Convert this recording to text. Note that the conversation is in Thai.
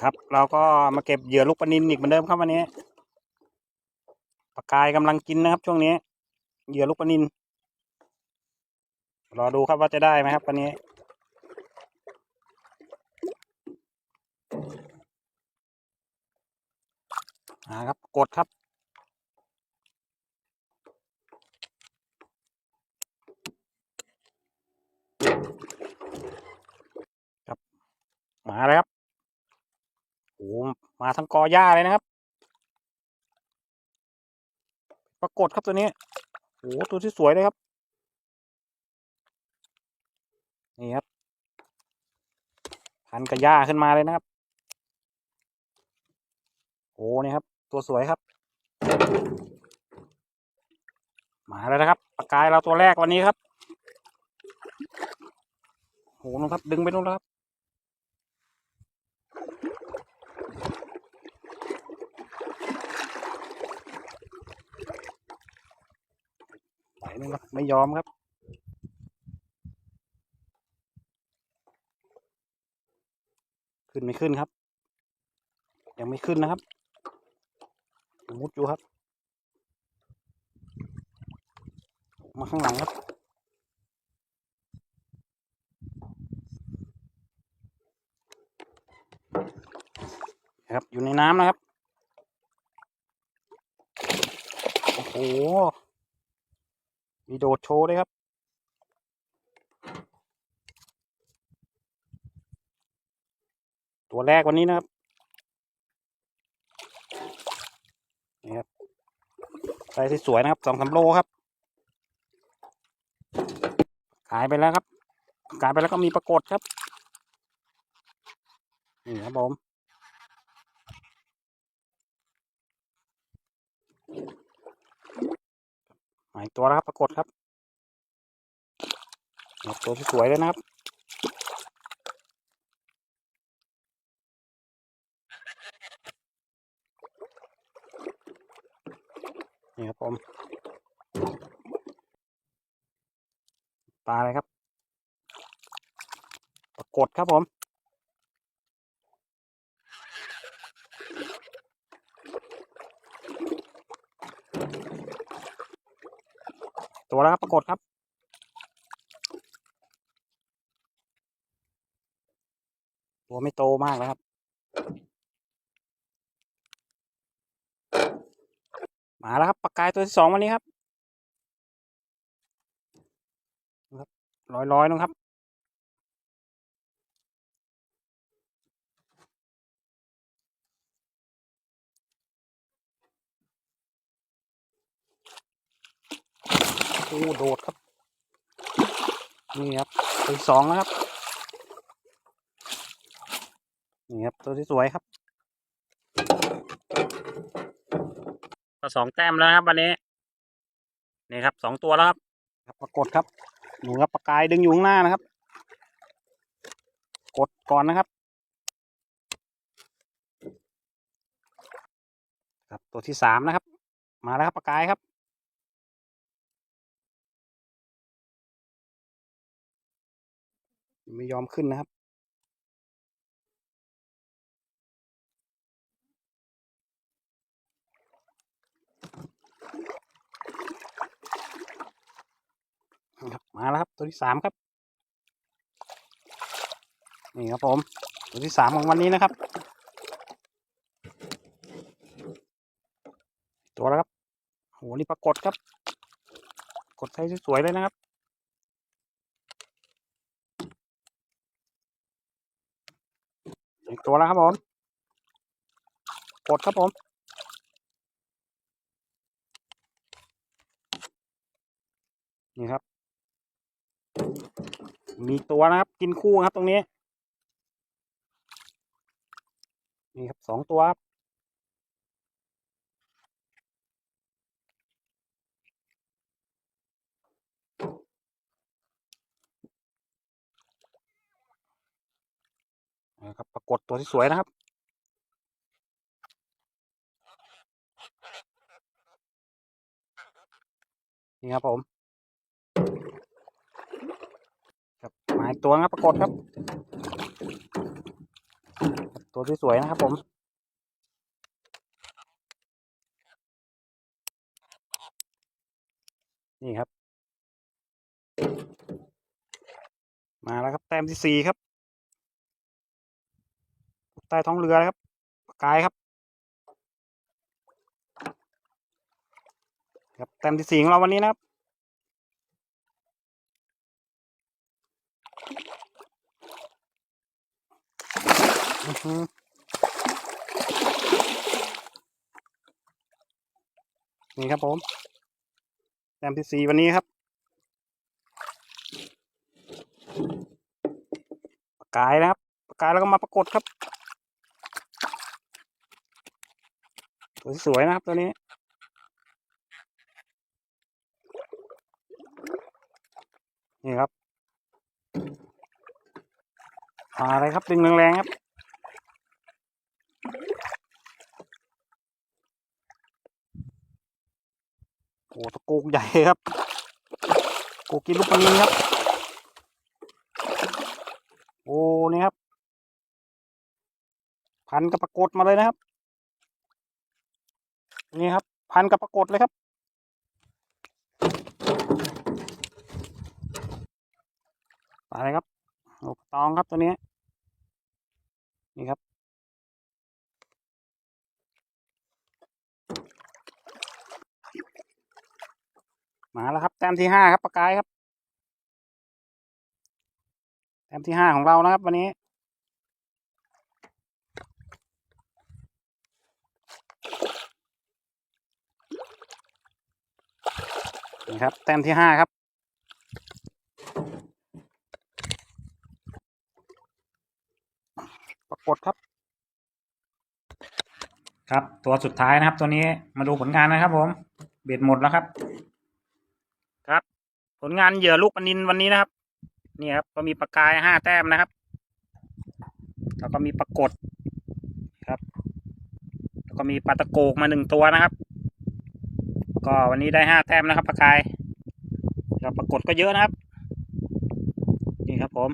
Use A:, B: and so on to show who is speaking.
A: ครับ เราก็มาเก็บเหยื่อลูกปลานินอีกเหมือนเดิมครับวันนี้ปลากายกำลังกินนะครับ ช่วงนี้ เหยื่อลูกปลานินรอดูครับว่าจะได้ไหมครับวันนี้ อ่าครับกดครับครับมาเลยครับ อ้มาทั้งกอหญ้าเลยนะครับ ปรากฏครับตัวนี้โอ้ตัวที่สวยเลยครับ นี่ครับ พันกับหญ้าขึ้นมาเลยนะครับโอ้นี่ครับ ตัวสวยครับ มาแล้วนะครับปลากายเราตัวแรกวันนี้ครับโหนู่นครับ ดึงไปนู่นแล้วครับ ไปนู่นครับ ไม่ ยอมครับขึ้นไม่ขึ้นครับ ยังไม่ขึ้นนะครับมุดอยู่ครับมาข้างหลังครับครับอยู่ในน้ำนะครับ โอ้โห มีโดดโชว์ด้วยครับ ตัวแรกวันนี้นะครับนี่ครับไซส์สวยนะครับสองสามโลครับ ขายไปแล้วครับ ขายไปแล้วก็มีปรากฏครับ นี่ครับผม หายตัวแล้วครับปรากฏครับนี่ตัวสวยเลยนะครับนี่ครับผมปลาอะไรครับ ปรากฏครับผม ตัวแล้วครับปรากฏครับ ตัวไม่โตมากแล้วครับ มาแล้วครับปลากายตัวที่สองวันนี้ครับร้อยร้อยๆนะครับ โอ้โดดครับ นี่ครับตัวที่สองนะครับ นี่ครับ ตัวที่สวยครับก็สองแต้มแล้วนะครับวันนี้ นี่ครับสองตัวแล้วครับ ครับปรากฏครับหนูครับปลากายดึงอยู่ข้างหน้านะครับ กดก่อนนะครับ ครับตัวที่สามนะครับ มาแล้วครับปลากายครับ ไม่ยอมขึ้นนะครับครับ มาแล้วครับ ตัวที่สามครับ นี่ครับผม ตัวที่สามของวันนี้นะครับ ตัวแล้วครับโหนี่ปรากฏครับ กดไซส์สวยๆเลยนะครับ อีกตัวแล้วครับผมกดครับผม นี่ครับ มีตัวนะครับ กินคู่ครับตรงนี้ นี่ครับสองตัวครับ นะครับปรากฏตัวที่สวยนะครับ นี่ครับผมครับหมายตัวนะครับปรากฏครับ ตัวที่สวยนะครับผมนี่ครับ มาแล้วครับแต้มที่สี่ครับ ใต้ท้องเรือนะครับปากกายครับ ครับแต้มที่สี่ของเราวันนี้นะครับอือหือนี่ครับผมแต้มที่สี่วันนี้ครับปากกายนะครับปากกายแล้วก็มาปรากฏครับตัว สวยนะครับตัวนี้ นี่ครับมาเลยครับดึงแรงๆครับโอ้ตะโกกใหญ่ครับโกกินลูกปลานินครับ โอ้นี่ครับ พันกับปรากฏมาเลยนะครับ นี่ครับ พันกับปรากฏเลยครับไปเลยครับโอ้ตองครับตัวนี้ นี่ครับ มาแล้วครับ แต้มที่ห้าครับปากกายครับ แต้มที่ห้าของเรานะครับ วันนี้ นี่ครับ แต้มที่ห้าครับ ปรากฏครับ ครับตัวสุดท้ายนะครับ ตัวนี้มาดูผลงานนะครับ ผม เบ็ดหมดแล้วครับ ครับ ผลงานเหยื่อลูกปลานินวันนี้นะครับ นี่ครับก็มีปลากายห้าแต้มนะครับ แล้วก็มีปลากดครับ แล้วก็มีปลาตะโกกมาหนึ่งตัวนะครับ ก็วันนี้ได้ห้าแต้มนะครับปลากายเราปรากดก็เยอะนะครับ นี่ครับผม